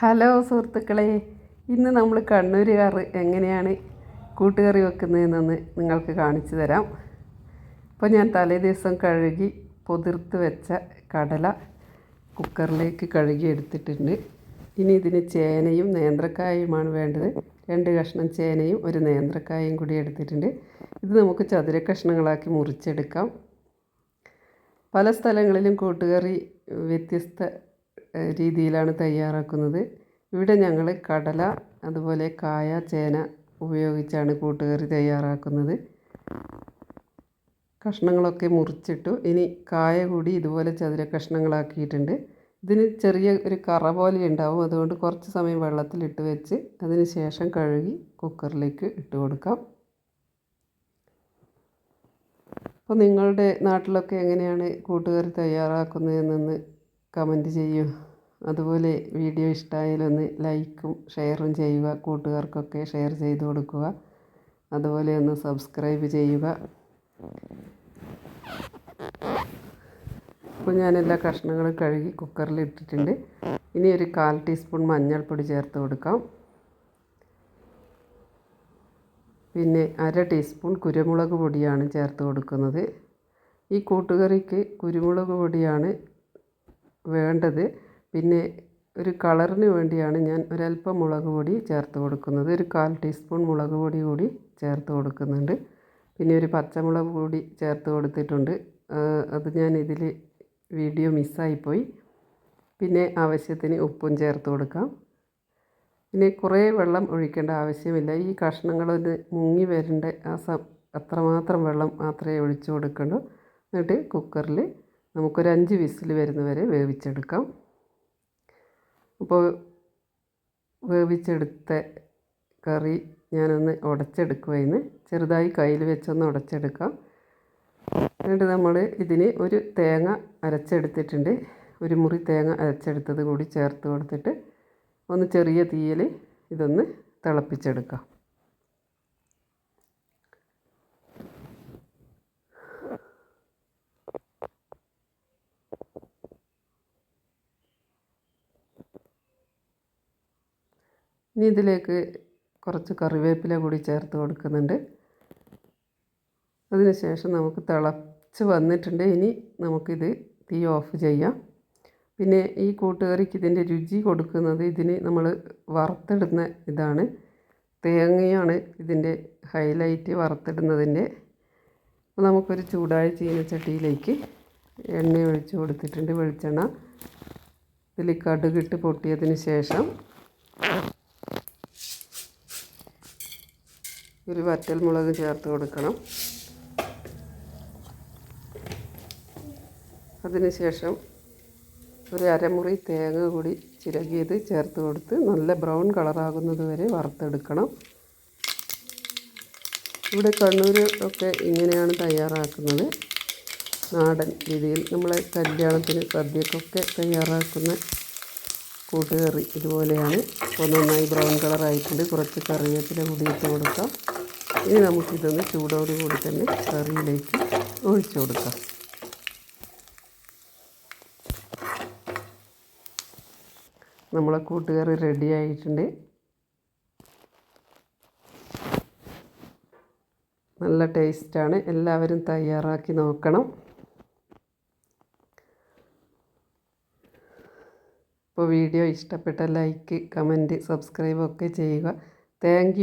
Hello സുഹൃത്തുക്കളെ ഇന്ന് നമ്മൾ കണ്ണൂരുകാർ എങ്ങനെയാണ് കൂട്ടുകറി വെക്കുന്നതെന്നൊന്ന് നിങ്ങൾക്ക് കാണിച്ചു തരാം. അപ്പോൾ ഞാൻ തലേ ദിവസം കഴുകി പൊതിർത്ത് വെച്ച കടല കുക്കറിലേക്ക് കഴുകി എടുത്തിട്ടുണ്ട്. ഇനി ഇതിന് ചേനയും നേന്ത്രക്കായുമാണ് വേണ്ടത്. രണ്ട് കഷ്ണം ചേനയും ഒരു നേന്ത്രക്കായും കൂടി എടുത്തിട്ടുണ്ട്. ഇത് നമുക്ക് ചതുര കഷ്ണങ്ങളാക്കി മുറിച്ചെടുക്കാം. പല സ്ഥലങ്ങളിലും കൂട്ടുകറി വ്യത്യസ്ത രീതിയിലാണ് തയ്യാറാക്കുന്നത്. ഇവിടെ ഞങ്ങൾ കടല അതുപോലെ കായ ചേന ഉപയോഗിച്ചാണ് കൂട്ടുകറി തയ്യാറാക്കുന്നത്. കഷ്ണങ്ങളൊക്കെ മുറിച്ചിട്ടു. ഇനി കായ കൂടി ഇതുപോലെ ചതുര കഷ്ണങ്ങളാക്കിയിട്ടുണ്ട്. ഇതിന് ചെറിയ ഒരു കറ പോലെ ഉണ്ടാവും. അതുകൊണ്ട് കുറച്ച് സമയം വെള്ളത്തിലിട്ട് വെച്ച് അതിന് ശേഷം കഴുകി കുക്കറിലേക്ക് ഇട്ട് കൊടുക്കാം. അപ്പോൾ നിങ്ങളുടെ നാട്ടിലൊക്കെ എങ്ങനെയാണ് കൂട്ടുകറി തയ്യാറാക്കുന്നതെന്നൊന്ന് കമന്റ് ചെയ്യൂ. അതുപോലെ വീഡിയോ ഇഷ്ടമായാലൊന്ന് ലൈക്കും ഷെയറും ചെയ്യുക. കൂട്ടുകാർക്കൊക്കെ ഷെയർ ചെയ്ത് കൊടുക്കുക. അതുപോലെ ഒന്ന് സബ്സ്ക്രൈബ് ചെയ്യുക. അപ്പോൾ ഞാൻ എല്ലാ കഷ്ണങ്ങളും കഴുകി കുക്കറിൽ ഇട്ടിട്ടുണ്ട്. ഇനി ഒരു കാൽ ടീസ്പൂൺ മഞ്ഞൾപ്പൊടി ചേർത്ത് കൊടുക്കാം. പിന്നെ അര ടീസ്പൂൺ കുരുമുളക് പൊടിയാണ് ചേർത്ത് കൊടുക്കുന്നത്. ഈ കൂട്ടുകറിക്ക് കുരുമുളക് പൊടിയാണ് വേണ്ടത്. പിന്നെ ഒരു കളറിന് വേണ്ടിയാണ് ഞാൻ ഒരല്പം മുളക് പൊടി ചേർത്ത് കൊടുക്കുന്നത്. ഒരു കാൽ ടീസ്പൂൺ മുളക് പൊടി കൂടി ചേർത്ത് കൊടുക്കുന്നുണ്ട്. പിന്നെ ഒരു പച്ചമുളക് കൂടി ചേർത്ത് കൊടുത്തിട്ടുണ്ട്. അത് ഞാൻ ഇതിൽ വീഡിയോ മിസ്സായിപ്പോയി. പിന്നെ ആവശ്യത്തിന് ഉപ്പും ചേർത്ത് കൊടുക്കാം. പിന്നെ കുറേ വെള്ളം ഒഴിക്കേണ്ട ആവശ്യമില്ല. ഈ കഷ്ണങ്ങളൊന്ന് മുങ്ങി വരേണ്ട ആ സ അത്രമാത്രം വെള്ളം മാത്രമേ ഒഴിച്ചു കൊടുക്കേണ്ടൂ. എന്നിട്ട് കുക്കറിൽ നമുക്കൊരു അഞ്ച് വിസിൽ വരുന്നവരെ വേവിച്ചെടുക്കാം. അപ്പോൾ വേവിച്ചെടുത്ത കറി ഞാനൊന്ന് ഉടച്ചെടുക്കുവായിരുന്നു. ചെറുതായി കയ്യിൽ വെച്ചൊന്ന് ഉടച്ചെടുക്കാം. എന്നിട്ട് നമ്മൾ ഇതിന് ഒരു തേങ്ങ അരച്ചെടുത്തിട്ടുണ്ട്. ഒരു മുറി തേങ്ങ അരച്ചെടുത്തത് കൂടി ചേർത്ത് കൊടുത്തിട്ട് ഒന്ന് ചെറിയ തീയിൽ ഇതൊന്ന് തിളപ്പിച്ചെടുക്കാം. ഇനി ഇതിലേക്ക് കുറച്ച് കറിവേപ്പില കൂടി ചേർത്ത് കൊടുക്കുന്നുണ്ട്. അതിനുശേഷം നമുക്ക് തിളച്ച് വന്നിട്ടുണ്ട്. ഇനി നമുക്കിത് തീ ഓഫ് ചെയ്യാം. പിന്നെ ഈ കൂട്ടുകറിക്ക് ഇതിന്റെ രുചി കൊടുക്കുന്നത് ഇതിന് നമ്മൾ വറുത്തിടുന്ന ഇതാണ്. തേങ്ങയാണ് ഇതിന്റെ ഹൈലൈറ്റ് വറുത്തിടുന്നതിന്റെ. അപ്പോൾ നമുക്കൊരു ചൂടായ ചീനച്ചട്ടിയിലേക്ക് എണ്ണ ഒഴിച്ച് കൊടുത്തിട്ടുണ്ട് വെളിച്ചെണ്ണ. ഇതിൽ കടുകിട്ട് പൊട്ടിയതിന് ശേഷം ഒരു വറ്റൽ മുളക് ചേർത്ത് കൊടുക്കണം. അതിനുശേഷം ഒരു അരമുറി തേങ്ങ കൂടി ചിരകിയത് ചേർത്ത് കൊടുത്ത് നല്ല ബ്രൗൺ കളറാകുന്നത് വരെ വറുത്തെടുക്കണം. ഇവിടെ കണ്ണൂർ ഒക്കെ ഇങ്ങനെയാണ് തയ്യാറാക്കുന്നത്. നാടൻ രീതിയിൽ നമ്മളെ കല്യാണത്തിന് സദ്യക്കൊക്കെ തയ്യാറാക്കുന്ന കൂട്ടുകറി ഇതുപോലെയാണ്. ഇപ്പോൾ നന്നായി ബ്രൗൺ കളറായിട്ടുണ്ട്. കുറച്ച് കറിവേപ്പില കൂടി ഇട്ട് കൊടുക്കാം. ഇനി നമുക്കിതൊന്ന് ചൂടോട് കൂടി തന്നെ കറിയിലേക്ക് ഒഴിച്ചു കൊടുക്കാം. നമ്മളെ കൂട്ടുകറി റെഡി ആയിട്ടുണ്ട്. നല്ല ടേസ്റ്റാണ് എല്ലാവരും തയ്യാറാക്കി നോക്കണം. ഇപ്പോൾ വീഡിയോ ഇഷ്ടപ്പെട്ട ലൈക്ക് കമന്റ് സബ്സ്ക്രൈബ് ഒക്കെ ചെയ്യുക. താങ്ക്